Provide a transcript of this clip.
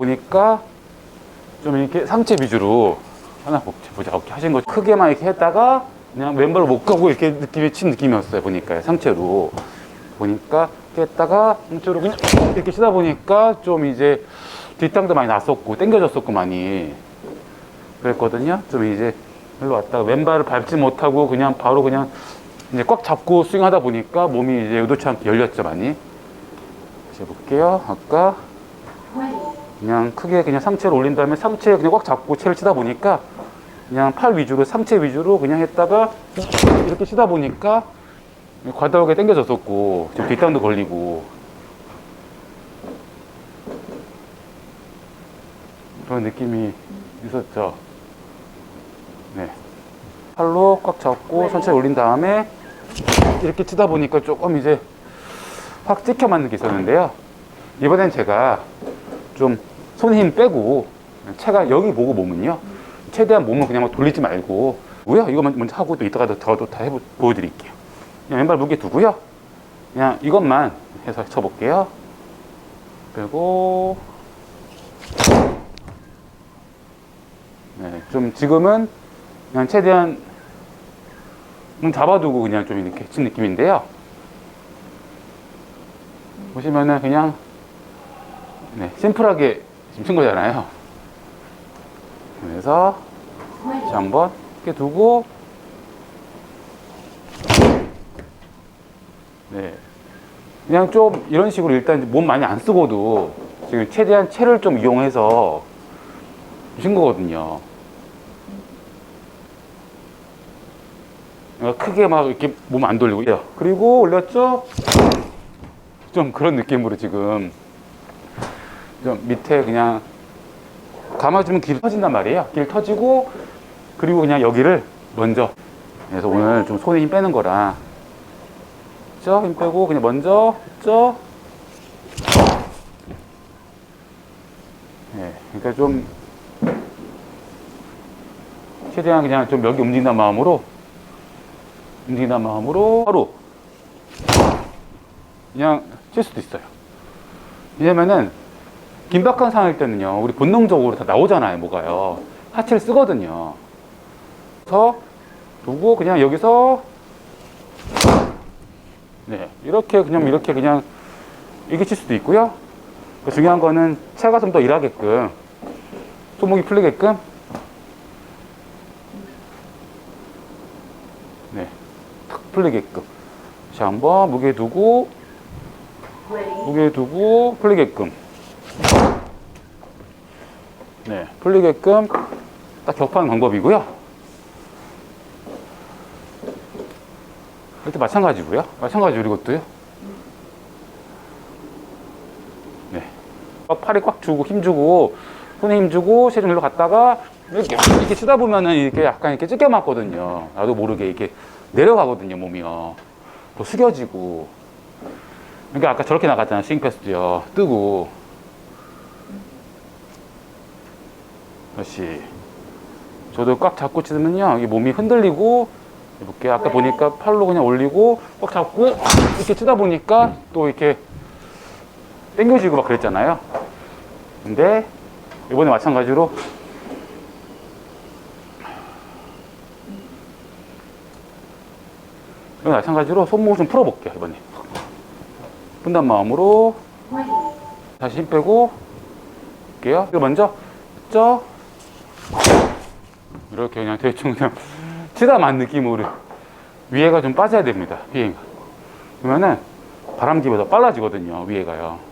보니까 좀 이렇게 상체 위주로 하나 보자. 이렇게 하신 거 크게만 이렇게 했다가 그냥 왼발을 못 가고 이렇게 느낌이 친 느낌이었어요. 보니까 상체로 보니까 했다가 상체로 그냥 이렇게 치다 보니까 좀 이제 뒷땅도 많이 났었고 당겨졌었고 많이 그랬거든요. 좀 이제 일로 왔다가 왼발을 밟지 못하고 그냥 바로 그냥 이제 꽉 잡고 스윙하다 보니까 몸이 이제 의도치 않게 열렸죠 많이. 다시 해볼게요. 아까 그냥 크게 그냥 상체를 올린 다음에 상체에 그냥 꽉 잡고 채를 치다 보니까 그냥 팔 위주로 상체 위주로 그냥 했다가 이렇게 치다 보니까 과다하게 당겨졌었고 지금 뒷땅도 걸리고 그런 느낌이 있었죠. 네. 팔로 꽉 잡고 천천히 올린 다음에 이렇게 치다 보니까 조금 이제 확 찍혀 맞는 게 있었는데요. 이번엔 제가 좀 손힘 빼고 채가 여기 보고 몸은요. 최대한 몸을 그냥 막 돌리지 말고 뭐야 이거 먼저 하고 또 이따가 더도 다 해보 보여드릴게요. 그냥 왼발 무게 두고요. 그냥 이것만 해서 쳐볼게요. 빼고 네, 좀 지금은 그냥 최대한 눈 잡아두고 그냥 좀 이렇게 친 느낌인데요. 보시면은 그냥 네, 심플하게 지금 친 거잖아요. 그래서 자, 한번 이렇게 두고 네. 그냥 좀 이런 식으로 일단 몸 많이 안 쓰고도 지금 최대한 체를 좀 이용해서 친 거거든요. 그러니까 크게 막 이렇게 몸 안 돌리고요. 그리고 올렸죠? 좀 그런 느낌으로 지금 좀 밑에 그냥 감아주면 길 터진단 말이에요. 길 터지고 그리고 그냥 여기를 먼저 그래서 오늘 좀 손에 힘 빼는 거라 그죠? 힘 빼고 그냥 먼저 그죠? 네, 그러니까 좀 최대한 그냥 좀 여기 움직인다는 마음으로 움직인다는 마음으로 하루 그냥 칠 수도 있어요. 왜냐면은 긴박한 상황일 때는요, 우리 본능적으로 다 나오잖아요, 뭐가요. 하체를 쓰거든요. 그래서 두고 그냥 여기서 네 이렇게 그냥 이렇게 그냥 이렇게 칠 수도 있고요. 그 중요한 거는 체가 좀 더 일하게끔 손목이 풀리게끔 네, 탁 풀리게끔. 자, 한번 무게 두고, 무게 두고, 풀리게끔. 네, 풀리게끔 딱 격파하는 방법이고요. 이것도 마찬가지고요. 마찬가지로 이것도요. 네. 팔이 꽉 주고, 힘 주고, 손에 힘 주고, 체중 일로 갔다가, 이렇게, 이렇게 치다 보면은 이렇게 약간 이렇게 찢겨 맞거든요. 나도 모르게 이렇게 내려가거든요, 몸이요. 또 숙여지고. 그러니까 아까 저렇게 나갔잖아, 스윙 패스도요. 뜨고. 다시. 저도 꽉 잡고 치면요, 이 몸이 흔들리고, 이렇게 아까 보니까 팔로 그냥 올리고, 꽉 잡고, 이렇게 치다 보니까 또 이렇게 당겨지고 막 그랬잖아요. 근데, 이번에 마찬가지로 이거 마찬가지로 손목을 좀 풀어볼게요, 이번에. 푼단 마음으로 다시 힘 빼고 볼게요. 이거 먼저 쪄 이렇게 그냥 대충 그냥 치다 만 느낌으로 위에가 좀 빠져야 됩니다. 위에가. 그러면은 바람기보다 빨라지거든요, 위에가요.